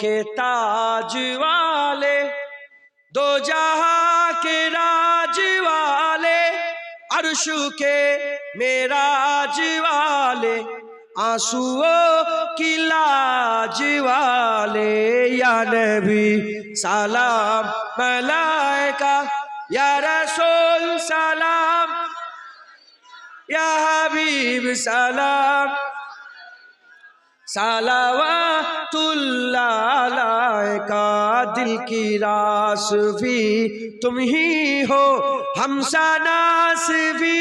کے تاج والے، دو جہاں کے راج والے، عرش کے میراج والے آنسو کی لاج والے، یا نبی سلام، ملائکہ، یا رسول سلام، یا حبیب سلام سالوات اللہ کا دل کی راس بھی تم ہی ہو ہم ناس بھی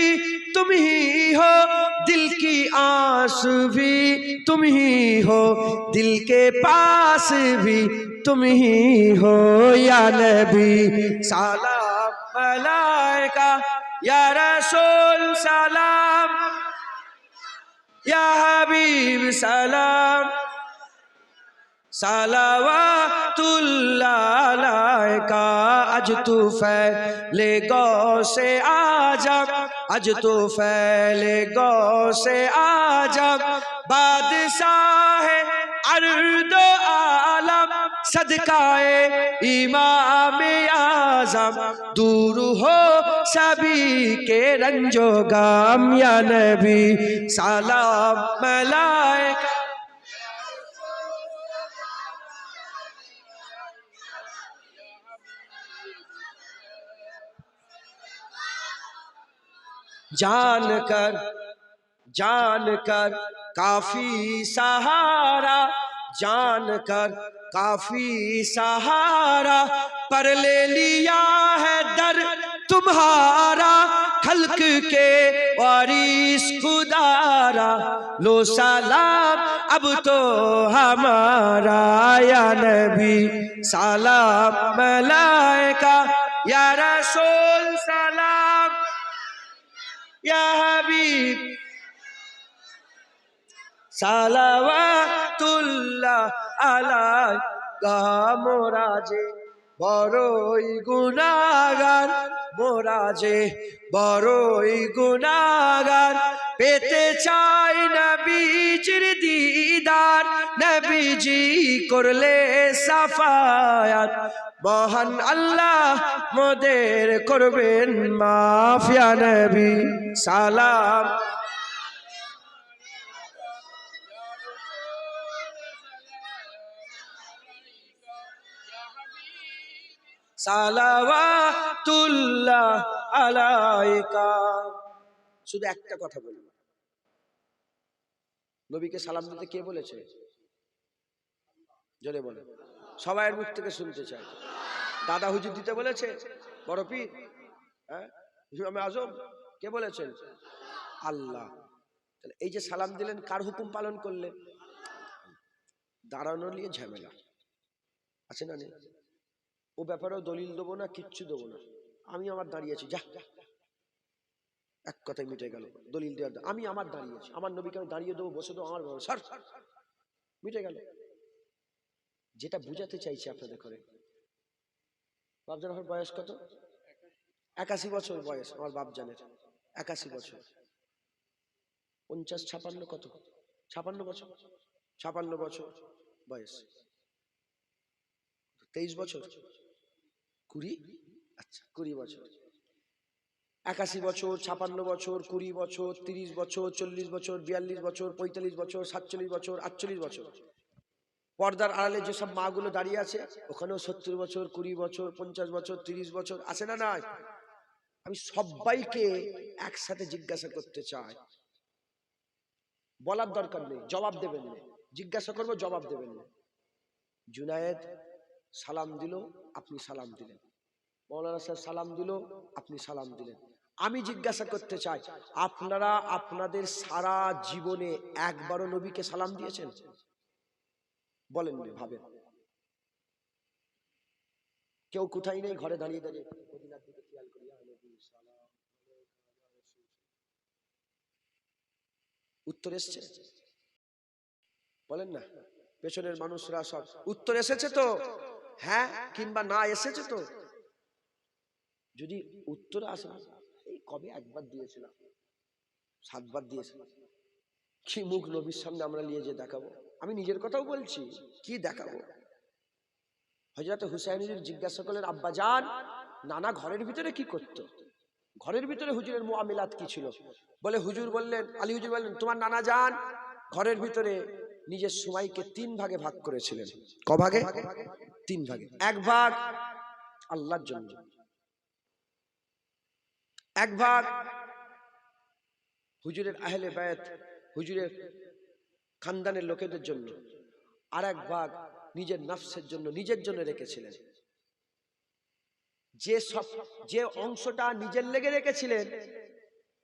تم ہی ہو، دل کی آس بھی تم ہی ہو، دل کے پاس بھی تم ہی ہو، یا نبی سلام کا یا رسول سلام۔ یا حبیب سلام. صلوات اللہ علیہ کا اج تو فیلے گو سے آجا اج تو فیلے گو سے آجا بادشاہ عرض و صدقہ امام آزم دور ہو سبھی کے رنج و گام یا نبی، سلام ملائے۔ جان کر جان کر، کافی سہارا، جان کر کافی سہارا پر لے لیا ہے در تمہارا، خلق کے وارث خدارا۔ لو سلام اب تو ہمارا، یا نبی سلام ملائکہ، یا رسول سلام یا حبیب صلوات اللہ۔ সালাওয়াতুল্লাহ আলাইকা মোরাজে বড়ই গুনাগার মোরাজে, বড়ই গুনাগার পেতে চাই নবীজির দিদার। নবীজি করলে সাফায়াত। মহান আল্লাহ মোদের করবেন মাফিয়া নবী। সালাম সালাওয়াতুল্লাহ আলাইকা। শুধু একটা কথা বলি। নবীকে সালাম দিতে কে বলেছে? জোরে বলে সবাইয়ের মুখ থেকে শুনতে চাই। দাদা হুজুর দিতে বলেছে? বড় পীর। হ্যাঁ? আজম, কে বলেছেন? আল্লাহ। তাহলে এই যে সালাম দিলেন, কার হুকুম পালন করলেন? দাঁড়ানো নিয়ে ঝামেলা। আছে না নেই? ও ব্যাপারেও দলিল দেবো না, কিচ্ছু দেবো না। আমি আমার দাঁড়িয়ে দাঁড়িয়েছি যা। এক কথায় মিটে গেল, দলিল দেওয়ার আমি আমার দাঁড়িয়েছি আমার নবীকে আমি দাঁড়িয়ে দেবো, বসে দেবো, আমার সর। মিটে গেল। যেটা বুঝাতে চাইছি আপনাদের ঘরে। বাপজান বয়স কত? একাশি বছর বয়স, আমার বাপজানের। একাশি বছর। পঞ্চাশ ছাপান্ন কত? ছাপান্ন বছর। ছাপান্ন বছর বয়স। তেইশ বছর। কুড়ি? আচ্ছা কুড়ি বছর। একাশি বছর, ছাপান্ন বছর, কুড়ি বছর, তিরিশ বছর, চল্লিশ বছর, বিয়াল্লিশ বছর, পঁয়তাল্লিশ বছর, সাতচল্লিশ বছর, আটচল্লিশ বছর। পর্দার আড়ালে যেসব মাগুলো দাঁড়িয়ে আছে, ওখানেও সত্তর বছর, কুড়ি বছর, পঞ্চাশ বছর, তিরিশ বছর, আছে না নাই? আমি সবাইকে একসাথে জিজ্ঞাসা করতে চাই। বলার দরকার নেই, জবাব দেবেন না। জিজ্ঞাসা করব, জবাব দেবেন না। জুনায়েদ সালাম দিল, আপনি সালাম দিলেন। মৌলানা সাহেব সালাম দিল, আপনি সালাম দিলেন। আমি জিজ্ঞাসা করতে চাই, আপনারা আপনাদের সারা জীবনে একবারও নবীকে সালাম দিয়েছেন? বলেন ভাবেন। কেউ কোথায় নেই ঘরে দাঁড়িয়ে দাঁড়িয়ে? উত্তর এসছে? বলেন না, পেছনের মানুষরা সব। উত্তর এসেছে তো? হ্যাঁ কিংবা না এসেছে তো? যদি উত্তর আসে, এই কবে একবার দিয়েছিলাম? সাতবার দিয়েছিলাম কি মুখ নবীর সামনে আমরা নিয়ে যে দেখাবো? আমি নিজের কথাও বলছি, কি দেখাবো? হজরত হুসাইনের জিজ্ঞাসা করলেন, আব্বা যান নানা ঘরের ভিতরে কি করতো? ঘরের ভিতরে হুজুরের মোয়ামিলাত কি ছিল? বলে হুজুর বললেন, আলী হুজুর বললেন, তোমার নানা যান ঘরের ভিতরে নিজের সময়কে তিন ভাগে ভাগ করেছিলেন। ক ভাগে? তিন ভাগে। এক ভাগ আল্লাহর জন্য। এক ভাগ হুজুরের আহলে বায়াত হুজুরের খানদানের লোকেদের জন্য। আর এক ভাগ নিজের নফসের জন্য নিজের জন্য রেখেছিলেন। যে সব যে অংশটা নিজের লেগে রেখেছিলেন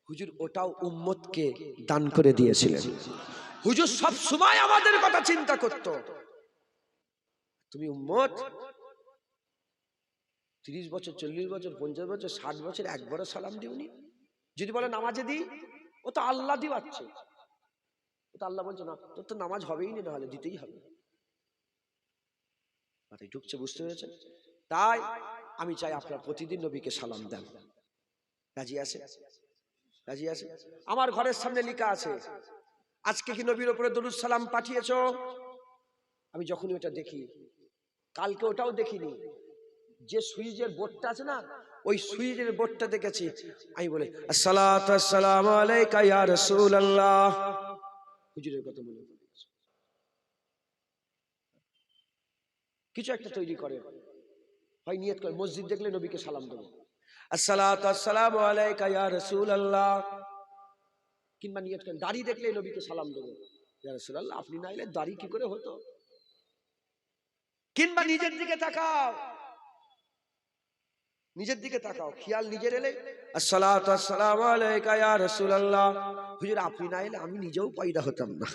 হুজুর ওটাও উম্মতকে দান করে দিয়েছিলেন। হুজুর সব সময় আমাদের কথা চিন্তা করত। তুমি উম্মত? তিরিশ বছর, চল্লিশ বছর, পঞ্চাশ বছর, ষাট বছর একবারও সালাম দিওনি? যদি বলে নামাজে দিই, ও তো আল্লাহ দিওয়াচ্ছে ও তো আল্লাহ বলছে, না, তোর তো নামাজ হবেই না, নাহলে দিতেই হবে। মাথায় ঢুকছে, বুঝতে পেরেছেন? তাই আমি চাই আপনার প্রতিদিন নবীকে সালাম দেন। রাজি আছে? রাজি আছে? আমার ঘরের সামনে লেখা আছে, আজকে কি নবীর ওপরে দরুদ সালাম পাঠিয়েছ? আমি যখনই ওটা দেখি কালকে ওটাও দেখিনি। যে সুইজের বোর্ডটা আছে না, ওই সুইজের বোর্ডটা দেখেছি। আমি বলে আসসালামু হুজুরের কথা মনে কিছু একটা তৈরি করে। হয় নিয়ত করে, মসজিদ দেখলে নবীকে সালাম দেবো। আসসালামু আলাইকা কিংবা নিয়ত করেন, দাড়ি দেখলে নবীকে সালাম দেবো। ইয়া রাসূলুল্লাহ, আপনি না এলে দাড়ি কি করে হতো? কিংবা নিজের দিকে তাকাও। নিজের দিকে তাকাও। খেয়াল নিজের এলে রাসূলুল্লাহ। হুজুর আপনি না এলে আমি নিজেও পয়দা হতাম না।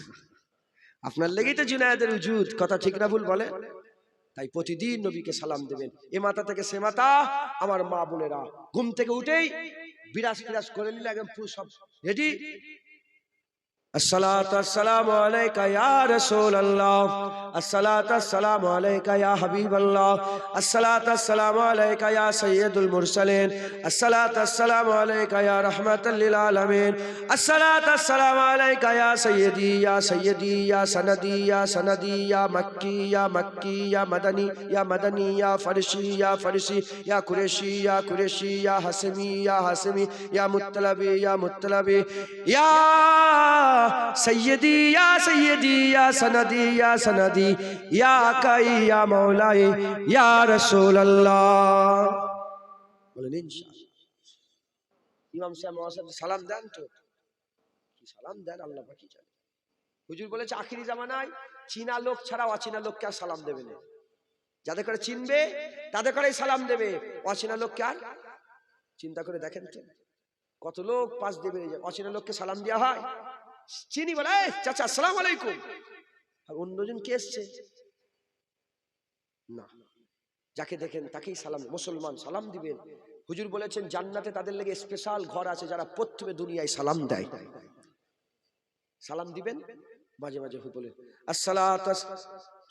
আপনার লেগেই তো জুনায়েদের উজুদ কথা ঠিক না ভুল বলে। তাই প্রতিদিন নবীকে সালাম দেবেন। এ মাথা থেকে সে মাথা আমার মা বোনেরা। ঘুম থেকে উঠেই বিরাজ ফিরাজ করে নিলে একদম পুরো সব রেডি الصلاة السلام عليك يا رسول الله الصلاة السلام عليك يا حبيب الله الصلاة السلام عليك يا سيد المرسلين الصلاة السلام عليك يا رحمة للعالمين الصلاة السلام عليك يا سيدي يا سيدي يا سندي يا سندي يا مكي يا مكي يا مدني يا مدني يا فرشي يا فرشي يا قريشي يا قريشي يا حسمي يا حسمي يا مطلبي يا مطلبي يا سيدي يا سيدي يا سندي يا سندي يا كاي يا مولاي يا رسول الله বলেন ইনশাআল্লাহ ইমাম সাহেব মহাসাদ সালাম দেন তো কি সালাম দেন আল্লাহ পাকি জানে হুজুর বলেছে আখিরি জামানায় চীনা লোক ছাড়া অচীনা লোককে আর সালাম দেবে না যাদের করে চিনবে তাদের করেই সালাম দেবে অচেনা লোককে আর চিন্তা করে দেখেন তো কত লোক পাশ দেবে অচেনা লোককে সালাম দেওয়া হয় চিনি বলে চাচা, আসসালাম আলাইকুম। আর অন্যজন কে এসছে? না। যাকে দেখেন তাকেই সালাম, মুসলমান, সালাম দিবেন। হুজুর বলেছেন, জান্নাতে তাদের লেগে স্পেশাল ঘর আছে যারা প্রথমে দুনিয়ায় সালাম দেয়। সালাম দিবেন? মাঝে মাঝে বলেন আসসালাত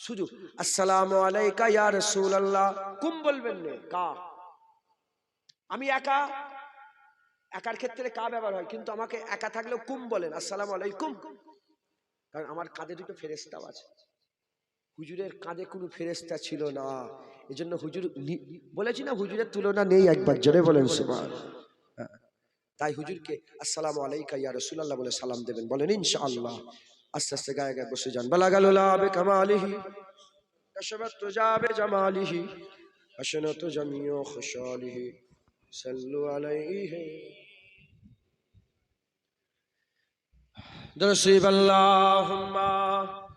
সুযোগ, আসসালামু আলাইকা ইয়া রাসূলুল্লাহ। কুম বলবেন না? কা আমি একা? একার ক্ষেত্রে কা ব্যবহার হয়? কিন্তু আমাকে একা থাকলেও কুম বলেন, আসসালামু আলাইকুম। কারণ আমার কাঁধে দুটো ফেরেস্তাও আছে। হুজুরের কাঁধে কোনো ফেরেস্তা ছিল না। এজন্য হুজুর বলেছি না হুজুরের তুলনা নেই একবার, জোরে বলেন, সুবহান। হ্যাঁ। তাই হুজুরকে, আসসালামু আলাইকা ইয়া রাসূলুল্লাহ বলে সালাম দেবেন। বলেন, ইনশাআল্লাহ। আস্তে আস্তে গায়ে গায়ে বসে যান। বালাগালুলা বে কামালিহি। কাশাবাত তুজা বে জামালিহি। হাসনাতু জামিউ খুশালিহি। Sallallahu alayhi darsib allahumma